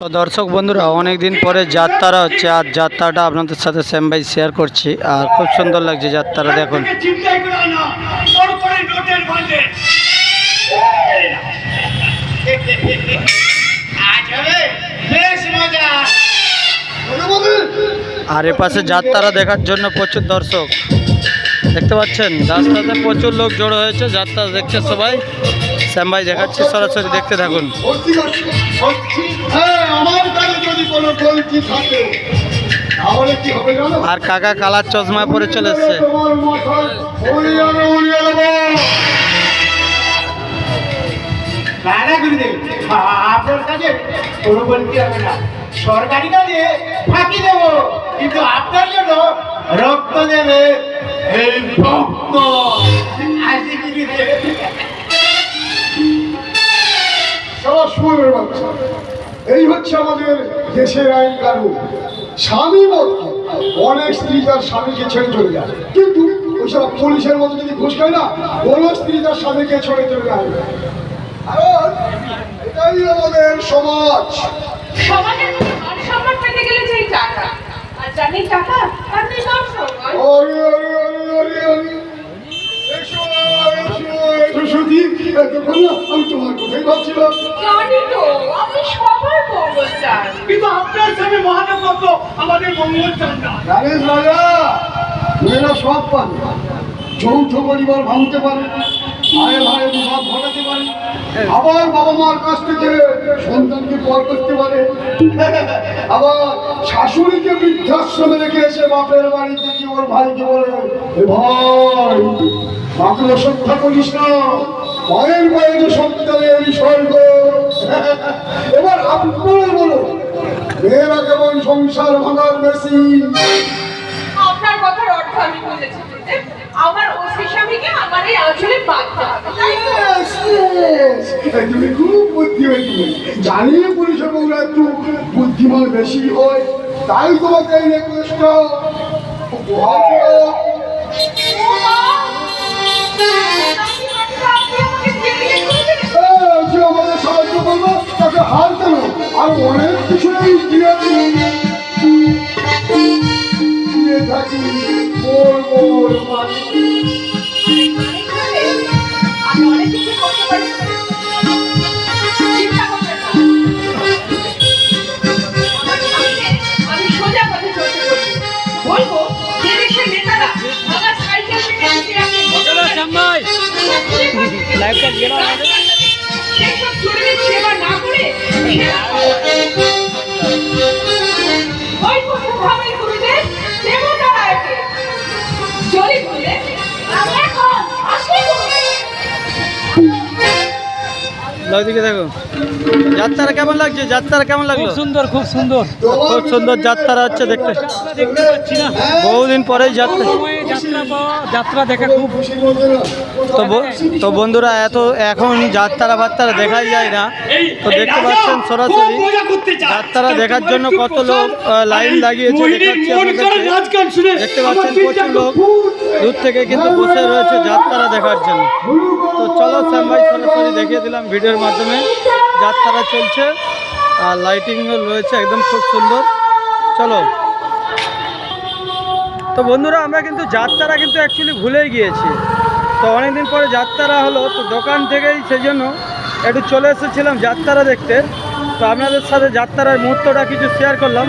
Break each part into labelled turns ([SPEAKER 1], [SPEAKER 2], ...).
[SPEAKER 1] তো দর্শক বন্ধুরা অনেক দিন পরে যাত্রা হচ্ছে আর যাত্রাটা আপনাদের সাথে শ্যাম ভাই শেয়ার করছি আর খুব সুন্দর লাগছে যাত্রাটা দেখুন। আর এপাশে যাত্রা দেখার জন্য প্রচুর দর্শক। দেখতে পাচ্ছেন, রাস্তাতে প্রচুর লোক জড়ো হয়েছে, যাত্রা দেখছে সবাই। শ্যাম ভাই দেখাচ্ছি, সরাসরি দেখতে থাকুন। আর কাকা কালার চশমা পরে চলে এসছে।
[SPEAKER 2] সরকারি কাজে ফাঁকি দেব কিন্তু আপনার জন্য রক্ত দেবে। এই ভক্ত।
[SPEAKER 3] এই হচ্ছে আমাদের দেশের আইন কানুন। স্বামী মতো অনেক স্ত্রী তার স্বামীকে ছেড়ে চলে যায়। কিন্তু ওইসব পুলিশের মতো যদি ঘুষ খায় না কোনো স্ত্রী তার স্বামীকে ছেড়ে চলে যায়। কারণ এটাই আমাদের সমাজ।
[SPEAKER 4] সমাজের মধ্যে মান সম্মান পেতে গেলে চাই টাকা? আর নেই টাকা তার নেই মান সম্মান
[SPEAKER 3] ওরে, ওরে, ওরে, ওরে, ওরে। এসো, এসো, এসো, সতী। এতক্ষণ না আমি তোমার কথাই ভাবছিলাম
[SPEAKER 4] জানি তো আপনি সবার মঙ্গল চান
[SPEAKER 2] কিন্তু আপনার স্বামী মহাদেব আমাদের মঙ্গল
[SPEAKER 3] মেয়েরা সব যৌথ পরিবার ভাঙতে পারে পারে, আবার বাবা মার কাছ থেকে সন্তানকে পর করতে পারে। আবার শাশুড়িকে বৃদ্ধাশ্রমে রেখে এসে বাপের বাড়িতে কি ওর ভাইকে বলে, "এ ভাই মাকে করিস না। মায়ের বাইরে সন্তানের স্বর্গ। এবার আপনারা বলো মেয়েরা কেমন সংসার ভাঙার বেশি
[SPEAKER 4] আপনার কথার অর্থ আমি বুঝেছি আমার ওসি স্বামীকে আমার এই আঁচলে বাঁধতে হবে তাই তো?
[SPEAKER 3] Yes, yes. এই তুমি খুব বুদ্ধিমতী জানি পুলিশের বউরা একটু বুদ্ধিমান বেশি হয় তাই তোমাকে এই আমাদের সাহায্য করব তাকে হার কেন? আর অনেক
[SPEAKER 4] সেসব চোরেদের সেবা না করে
[SPEAKER 1] ওইদিকে দেখো। যাত্রা কেমন লাগছে? যাত্রা কেমন লাগল?
[SPEAKER 5] সুন্দর খুব সুন্দর।
[SPEAKER 1] খুব সুন্দর যাত্রা হচ্ছে দেখতে। বহুদিন পরেই যাত্রা।
[SPEAKER 5] যাত্রা দেখা খুব
[SPEAKER 1] তো তো বন্ধুরা এত এখন যাত্রা বাত্রা দেখাই যায় না। তো দেখতে পাচ্ছেন সরাসরি যাত্রা দেখার জন্য কত লোক লাইন লাগিয়েছে। দেখতে পাচ্ছেন প্রচুর লোক। দূর থেকে কিন্তু বসে রয়েছে যাত্রা দেখার জন্য। তো চলো শ্যাম সরাসরি দেখিয়ে দিলাম ভিডিওর মাধ্যমে যাত্রা চলছে। আর লাইটিংও রয়েছে একদম খুব সুন্দর। চলো। তো বন্ধুরা, আমরা কিন্তু যাত্রা কিন্তু অ্যাকচুয়ালি ভুলেই গিয়েছি। তো অনেকদিন পরে যাত্রা হলো, তো দোকান থেকেই সেই জন্য একটু চলে এসেছিলাম যাত্রা দেখতে। তো আপনাদের সাথে যাত্রার মুহূর্তটা কিছু শেয়ার করলাম।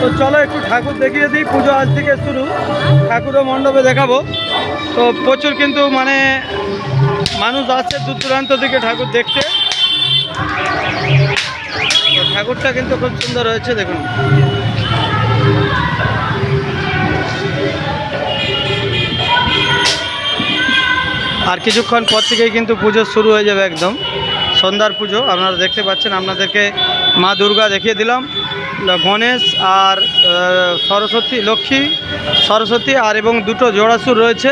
[SPEAKER 1] তো চলো একটু ঠাকুর দেখিয়ে দিই, পুজো আজ থেকে শুরু। ঠাকুরও মণ্ডপে দেখাবো। তো প্রচুর কিন্তু মানে মানুষ আসছে দূর দূরান্ত থেকে ঠাকুর দেখতে। ঠাকুরটা কিন্তু খুব সুন্দর হয়েছে, দেখুন। আর কিছুক্ষণ পর থেকেই কিন্তু পুজো শুরু হয়ে যাবে একদম। সন্ধ্যার পুজো, আপনারা দেখতে পাচ্ছেন, আপনাদেরকে মা দুর্গা দেখিয়ে দিলাম। গণেশ আর সরস্বতী, লক্ষ্মী, সরস্বতী আর এবং দুটো জোড়াসুর রয়েছে।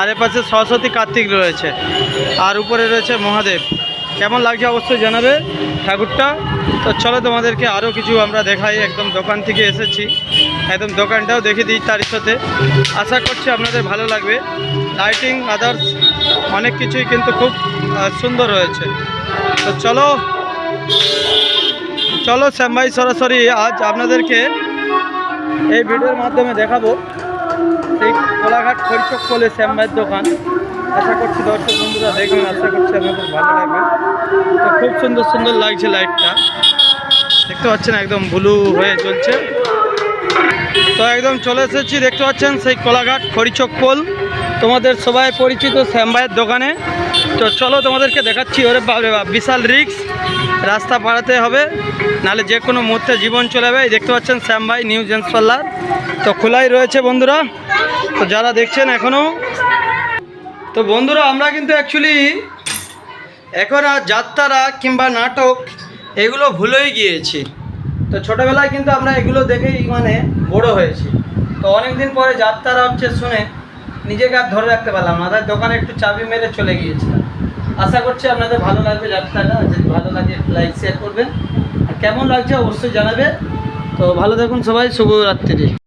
[SPEAKER 1] আর এপাশে সরস্বতী কার্তিক রয়েছে। আর উপরে রয়েছে মহাদেব। কেমন লাগছে অবশ্যই জানাবে ঠাকুরটা। তো চলো তোমাদেরকে আরও কিছু আমরা দেখাই। একদম দোকান থেকে এসেছি। একদম দোকানটাও দেখে দিই তার সাথে। আশা করছি আপনাদের ভালো লাগবে। লাইটিং আদার্স অনেক কিছুই কিন্তু খুব সুন্দর হয়েছে তো চলো চলো শ্যাম ভাই সরাসরি আজ আপনাদেরকে এই ভিডিওর মাধ্যমে দেখাবো। সেই কোলাঘাট খরিচক কলে শ্যাম ভাইয়ের দোকান। আশা করছি দর্শক বন্ধুরা দেখবেন, আশা করছি আপনাদের ভালো লাগবে। তো খুব সুন্দর সুন্দর লাগছে লাইটটা দেখতে পাচ্ছেন একদম ব্লু হয়ে চলছে তো একদম চলে এসেছি, দেখতে পাচ্ছেন সেই কোলাঘাট খড়িচক পোল। তোমাদের সবাই পরিচিত শ্যাম ভাইয়ের দোকানে। তো চলো তোমাদেরকে দেখাচ্ছি, ওরে বাপরে বাপ, বিশাল রিক্স। রাস্তা পাড়াতে হবে নাহলে যে কোনো মুহূর্তে জীবন চলে যাবে। দেখতে পাচ্ছেন শ্যাম ভাই, নিউ জেন্টস পার্লার। তো খোলাই রয়েছে বন্ধুরা, তো যারা দেখছেন এখনও তো বন্ধুরা, আমরা কিন্তু অ্যাকচুয়ালি এখন আর যাত্রারা কিংবা নাটক, এগুলো ভুলেই গিয়েছি। তো ছোটোবেলায় কিন্তু আমরা এগুলো দেখেই মানে বড় হয়েছি। তো অনেক দিন পরে যাত্রারা হচ্ছে শুনে নিজেকে আর ধরে রাখতে পারলাম না। দোকানে একটু চাবি মেরে চলে গিয়েছিলাম। আশা করছি আপনাদের ভালো লাগবে যাত্রাটা। যদি ভালো লাগে লাইক শেয়ার করবেন। আর কেমন লাগছে অবশ্যই জানাবে তো ভালো থাকুন সবাই, শুভরাত্রি।